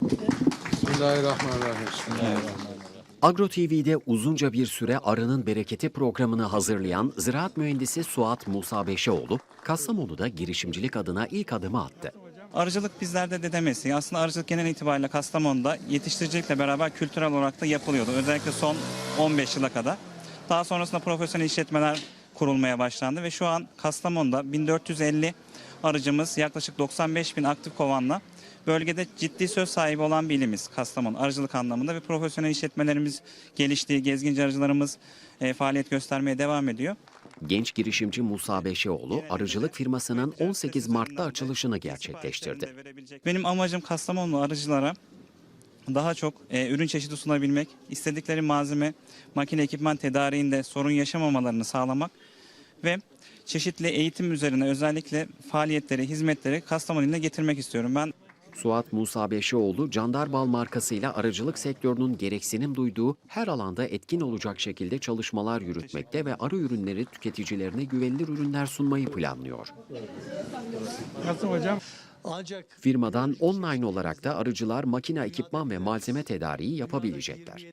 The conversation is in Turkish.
Bismillahirrahmanirrahim. Agro TV'de uzunca bir süre Arının Bereketi programını hazırlayan ziraat mühendisi Suat Musa Beşeoğlu, Kastamonu'da girişimcilik adına ilk adımı attı. Arıcılık bizlerde dede mesleği. Aslında arıcılık genel itibariyle Kastamonu'da yetiştiricilikle beraber kültürel olarak da yapılıyordu. Özellikle son 15 yıla kadar. Daha sonrasında profesyonel işletmeler kurulmaya başlandı ve şu an Kastamonu'da 1450 arıcımız yaklaşık 95 bin aktif kovanla bölgede ciddi söz sahibi olan bir ilimiz Kastamonu arıcılık anlamında ve profesyonel işletmelerimiz gelişti, gezginci arıcılarımız e, faaliyet göstermeye devam ediyor. Genç girişimci Musa Beşeoğlu, arıcılık firmasının 18 Mart'ta açılışını gerçekleştirdi. Benim amacım Kastamonu arıcılara daha çok e, ürün çeşidi sunabilmek, istedikleri malzeme, makine ekipman tedariğinde sorun yaşamamalarını sağlamak ve çeşitli eğitim üzerine özellikle faaliyetleri, hizmetleri Kastamonu getirmek istiyorum. Ben Suat Musa Beşeoğlu, Candarbal markasıyla arıcılık sektörünün gereksinim duyduğu her alanda etkin olacak şekilde çalışmalar yürütmekte ve arı ürünleri tüketicilerine güvenilir ürünler sunmayı planlıyor. Nasıl hocam? Ancak Firmadan online olarak da arıcılar makine ekipman ve malzeme tedariği yapabilecekler.